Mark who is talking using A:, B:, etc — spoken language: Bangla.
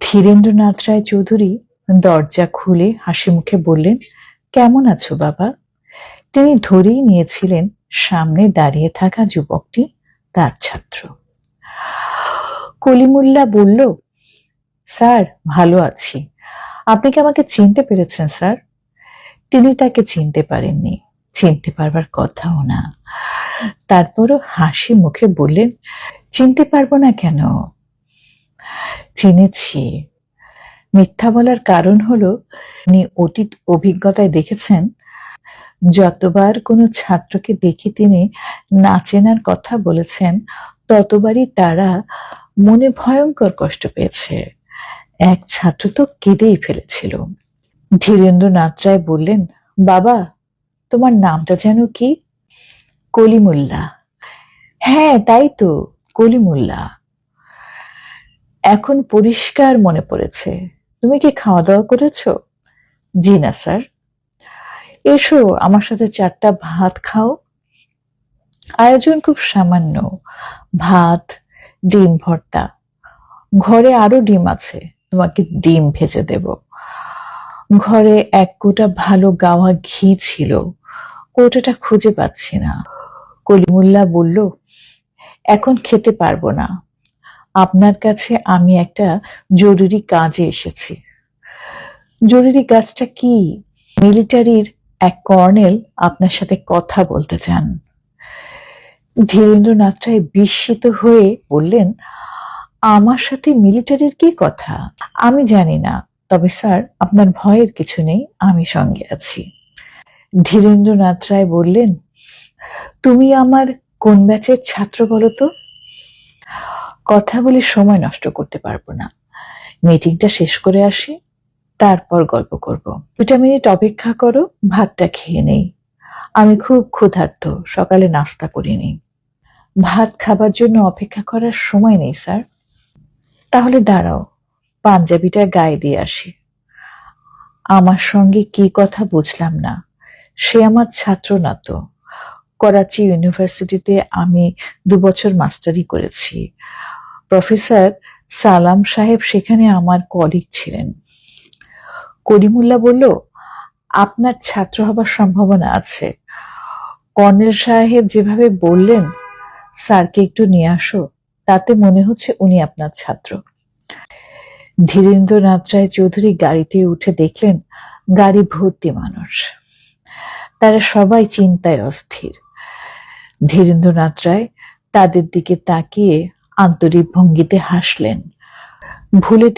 A: ধীরেন্দ্রনাথ রায় চৌধুরী দরজা খুলে হাসি মুখে বললেন, কেমন আছো বাবা? তিনি ধরেই নিয়েছিলেন, সামনে দাঁড়িয়ে থাকা যুবকটি, তার ছাত্র। কলিমুল্লা বলল, স্যার, ভালো আছি। আপনি কি আমাকে চিনতে পেরেছেন, স্যার? তিনি তাকে চিনতে পারেননি, চিনতে পারবার কথাও না। তারপরও হাসি মুখে বললেন, চিনতে পারব না কেন? চিনেছি। মিথ্যা বলার কারণ হলো, উনি অতীত অভিজ্ঞতায় দেখেছেন, যতবার কোনো ছাত্রকে দেখে তিনি না চেনার কথা বলেছেন, ততবারই তারা মনে ভয়ঙ্কর কষ্ট পেয়েছে। এক ছাত্র তো কেঁদেই ফেলেছিল। ধীরেন্দ্রনাথ রায় বললেন, বাবা, তোমার নামটা যেন কি? কলিমুল্লা। হ্যাঁ তাই তো, কলিমুল্লা। এখন পরিষ্কার মনে পড়েছে। তুমি কি খাওয়া দাওয়া করেছ? জি না, স্যার। এসো, আমার সাথে চারটা ভাত খাও। আয়োজন খুব সামান্য। ভাত, ডিম ভর্তা। ঘরে আরও ডিম আছে, তোমাকে ডিম ভেজে দেব। ঘরে এক কোটা ভালো গাওয়া ঘি ছিল, কোটাটা খুঁজে পাচ্ছি না। কলিমুল্লা বলল, এখন খেতে পারব না। আপনার কাছে আমি একটা জরুরি কাজে এসেছি। জরুরি কাজটা কি? মিলিটারির এক কর্নেল আপনার সাথে কথা বলতে চান। ধীরেন্দ্রনাথ রায় বিস্মিত হয়ে বললেন, আমার সাথে মিলিটারির কি কথা? আমি জানি না। তবে স্যার, আপনার ভয়ের কিছু নেই, আমি সঙ্গে আছি। ধীরেন্দ্রনাথ রায় বললেন, তুমি আমার কোন ব্যাচের ছাত্র বলো তো? কথা বলে সময় নষ্ট করতে পারব না। মিটিংটা শেষ করে আসি, তারপর গল্প করব। দুটা মিনিট অপেক্ষা করো, ভাতটা খেয়ে নেই। আমি খুব ক্ষুধার্ত, সকালে নাস্তা করিনি। ভাত খাবার জন্য অপেক্ষা করার সময় নেই, স্যার। তাহলে দাঁড়াও, পাঞ্জাবিটা গায়ে দিয়ে আসি। আমার সঙ্গে কি কথা বুঝলাম না। সে আমার ছাত্র না তো। করাচি ইউনিভার্সিটিতে আমি দু বছর মাস্টারি করেছি। প্রফেসর সালাম সাহেব সেখানে আমার কলিগ ছিলেন। করিমুল্লা বলল, আপনার ছাত্র হবার সম্ভাবনা আছে। কর্নেল সাহেব যেভাবে বললেন, স্যারকে একটু নিয়ে আসো, তাতে মনে হচ্ছে উনি আপনার ছাত্র। ধীরেন্দ্রনাথ রায় চৌধুরী গাড়িতে উঠে দেখলেন, গাড়ি ভর্তি মানুষ। তারা সবাই চিন্তায় অস্থির। ধীরেন্দ্রনাথ রায় তাদের দিকে তাকিয়ে আন্তরিক ভঙ্গিতে হাসলেন। ভুলে